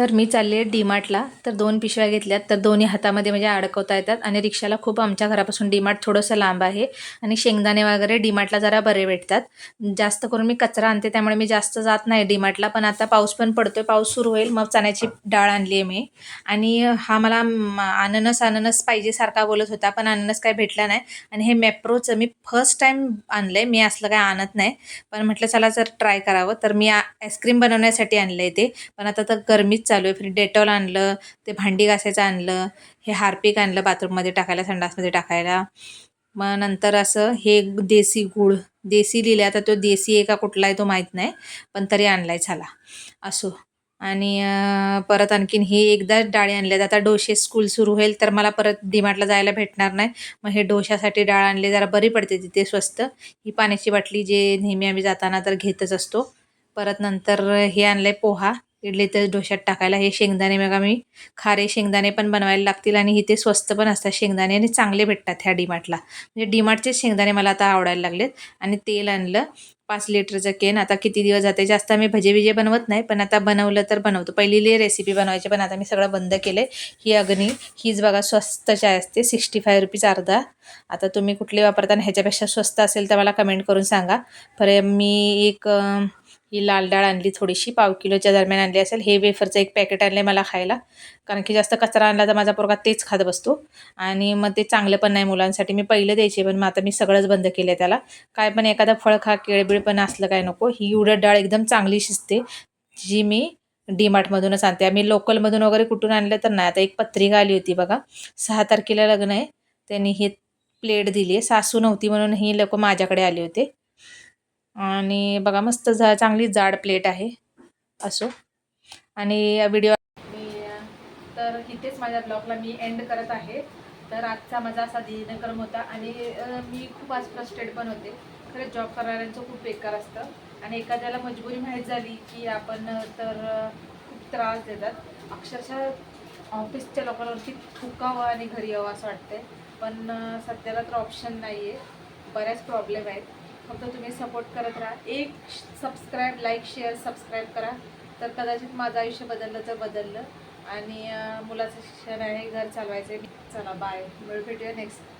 तर मी चालली आहे डीमार्टला. तर दोन पिशव्या घेतल्यात. तर दोन्ही हातामध्ये म्हणजे अडकवता येतात आणि रिक्षाला खूप आमच्या घरापासून डीमार्ट थोडंसं लांब आहे आणि शेंगदाणे वगैरे डीमार्टला जरा बरे भेटतात. जास्त करून मी कचरा आणते त्यामुळे मी जास्त जात नाही डीमार्टला पण आता पाऊस पण पडतोय. पाऊस सुरू होईल मग चण्याची डाळ आणली आहे मी. आणि हा मला अननस अननस पाहिजे सारखा बोलत होता पण अननस काय भेटला नाही. आणि हे मॅप्रोचं मी फर्स्ट टाईम आणलं आहे मी असलं काय आणत नाही. पण म्हटलं चला जर ट्राय करावं. तर मी आईस्क्रीम बनवण्यासाठी आणलं आहे ते. पण आता तर गरमीच चालू आहे. फिर डेटॉल आणलं ते भांडी घासायचं आणलं हे हार्पिक आणलं बाथरूममध्ये टाकायला संडासमध्ये टाकायला. मग नंतर असं हे देसी गूळ देसी लिहिलं आता तो देसी आहे का कुठला आहे तो माहीत नाही पण तरी आणला आहे चला. असो. आणि परत आणखीन हे एकदा डाळी आणल्यात. आता डोसे स्कूल सुरू होईल तर मला परत डिमार्टला जायला भेटणार नाही. मग हे डोशासाठी डाळ आणली जरा बरी पडते तिथे स्वस्त. ही पाण्याची बाटली जे नेहमी आम्ही जाताना तर घेतच असतो. परत नंतर हे आणलं आहे पोहा. इडली तर डोशात टाकायला. हे शेंगदाणे मग आम्ही खारे शेंगदाणे पण बनवायला लागतील आणि इथे स्वस्त पण असतात शेंगदाणे आणि चांगले भेटतात ह्या डीमार्टला. म्हणजे डीमार्टचेच शेंगदाणे मला आता आवडायला लागलेत. आणि तेल आणलं. पाच लिटरचं केन. आता किती दिवस जाते? जास्त आम्ही भजे विजे बनवत नाही पण आता बनवलं तर बनवतो. पहिली रेसिपी बनवायची पण आता मी सगळं बंद केलं ही अग्नी हीच बघा स्वस्त चाय असते सिक्स्टी फाय रुपीज अर्धा. आता तुम्ही कुठली वापरता आणि ह्याच्यापेक्षा स्वस्त असेल तर मला कमेंट करून सांगा. पर मी एक ही लाल डाळ आणली थोडीशी पाव किलोच्या दरम्यान आणली असेल. हे वेफरचं एक पॅकेट आणलं मला खायला. कारण की जास्त कचरा आणला तर माझा पोरगा तेच खात बसतो. आणि मग ते चांगलं पण नाही मुलांसाठी. मी पहिलं द्यायचे पण मग आता मी सगळंच बंद केलं त्याला. काय पण एखादा फळ खा केळबिळ पण असलं काय नको. ही उडद डाळ एकदम चांगली शिजते जी मी डीमार्टमधूनच आणते. आम्ही लोकलमधून वगैरे कुठून आणलं तर नाही. आता एक पत्रिका आली होती बघा. सहा तारखेला लग्न आहे. त्यांनी हे प्लेट दिली आहे. सासू नव्हती म्हणून ही लोक माझ्याकडे आले होते. आणि बघा मस्त झा चांगली जाड प्लेट आहे असो. आणि व्हिडिओ तर इथेच माझ्या ब्लॉगला मी एंड करत आहे. तर आजचा माझा असा दिनक्रम होता आणि मी खूप आज फ्रस्ट्रेट पण होते. खरंच जॉब करणाऱ्यांचं खूप बेकार असतं. आणि एखाद्याला मजबुरी माहीत झाली की आपण तर खूप त्रास देतात. अक्षरशः ऑफिसच्या लोकांवरती थुकावं आणि घरी यावं असं वाटतंय. पण सध्याला तर ऑप्शन नाही आहे बऱ्याच प्रॉब्लेम आहेत. फक्त तुम्ही सपोर्ट करत राहा. एक सबस्क्राईब लाईक शेअर सबस्क्राईब करा. तर कदाचित माझं आयुष्य बदललं तर बदललं. आणि मुलाचं शिक्षण आहे घर चालवायचं आहे चला बाय भेटूया नेक्स्ट